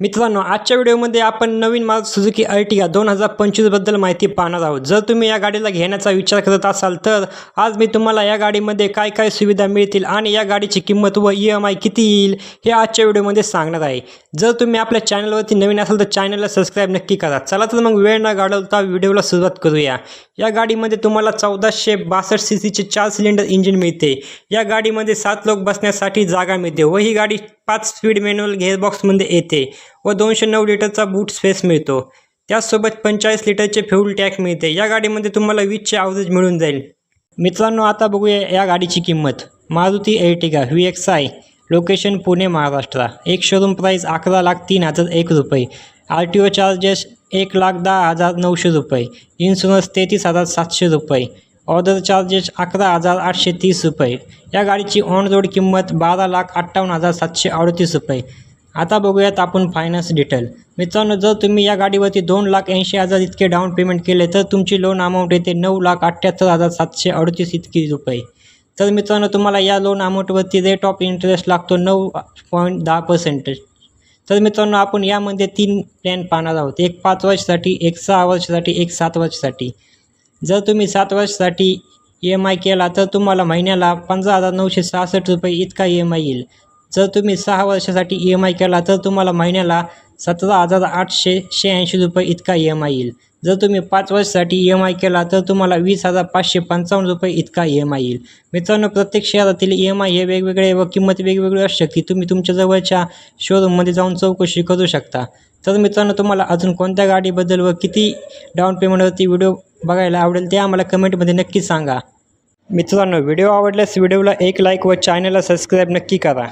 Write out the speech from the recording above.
मित्रांनो आजच्या व्हिडिओमध्ये आपण नवीन मारुती सुझुकी अर्टिगा दोन हजार पंचवीसबद्दल माहिती पाहणार आहोत. जर तुम्ही या गाडीला घेण्याचा विचार करत असाल तर आज मी तुम्हाला या गाडीमध्ये काय काय सुविधा मिळतील आणि या गाडीची किंमत व ई एम आय किती येईल हे आजच्या व्हिडिओमध्ये सांगणार आहे. जर तुम्ही आपल्या चॅनलवरती नवीन असाल तर चॅनलला सबस्क्राईब नक्की करा. चला तर मग वेळ न गाडवता व्हिडिओला सुरुवात करूया. या गाडीमध्ये तुम्हाला चौदाशे बासष्ट सी सीचे चार सिलेंडर इंजिन मिळते. या गाडीमध्ये सात लोक बसण्यासाठी जागा मिळते व ही गाडी पाच स्पीड मॅन्युअल गेअरबॉक्समध्ये येते व दोनशे नऊ लिटरचा बूट स्पेस मिळतो. त्याचसोबत पंचेचाळीस लिटरचे फ्यूल टॅक मिळते. या गाडीमध्ये तुम्हाला वीजचे ॲव्हरेज मिळून जाईल. मित्रांनो आता बघूया या गाडीची किंमत. Maruti Ertiga V X I location Pune Maharashtra. एक शोरूम प्राईस अकरा लाख तीन हजार एक रुपये. आर टी ओ चार्जेस एक लाख दहा हजार नऊशे रुपये. इन्शुरन्स तेहतीस हजार सातशे रुपये. ऑर्डर चार्जेस अकरा हजार आठशे तीस रुपये. या गाडीची ऑन रोड किंमत बारा लाख अठ्ठावन्न हजार सातशे अडतीस रुपये. आता बघूयात आपण फायनान्स डिटेल. मित्रांनो जर तुम्ही या गाडीवरती दोन लाख ऐंशी हजार इतके डाऊन पेमेंट केले तर तुमची लोन अमाऊंट येते नऊ लाख अठ्ठ्याहत्तर हजार सातशे अडतीस इतकी रुपये. तर मित्रांनो तुम्हाला या लोन अमाऊंटवरती रेट ऑफ इंटरेस्ट लागतो नऊ पॉईंट दहा पर्सेंटेज तर मित्रांनो आपण यामध्ये तीन प्लॅन पाहणार आहोत. एक पाच वर्षासाठी एक सहा वर्षासाठी एक सात वर्षासाठी. जर तुम्ही सात वर्षासाठी ई एम आय केला तर तुम्हाला महिन्याला पंधरा हजार नऊशे सहासष्ट रुपये इतका ई एम आय येईल. जर तुम्ही सहा वर्षासाठी ई एम आय केला तर तुम्हाला महिन्याला सतरा हजार आठशे शहाऐंशी रुपये इतका ई एम आय येईल. जर तुम्ही पाच वर्षासाठी ई एम आय केला तर तुम्हाला वीस हजार पाचशे पंचावन्न रुपये इतका ई एम आय येईल. मित्रांनो प्रत्येक शहरातील ई एम आय हे वेगवेगळे व किंमत वेगवेगळी असू शकते. तुम्ही तुमच्या जवळच्या शोरूममध्ये जाऊन चौकशी करू शकता. तर मित्रांनो तुम्हाला अजून कोणत्या गाडीबद्दल व किती डाऊन पेमेंटवरती व्हिडिओ बघायला आवडेल ते आम्हाला कमेंटमध्ये नक्की सांगा. मित्रांनो व्हिडिओ आवडल्यास व्हिडिओला एक लाईक व चॅनलला सबस्क्राईब नक्की करा.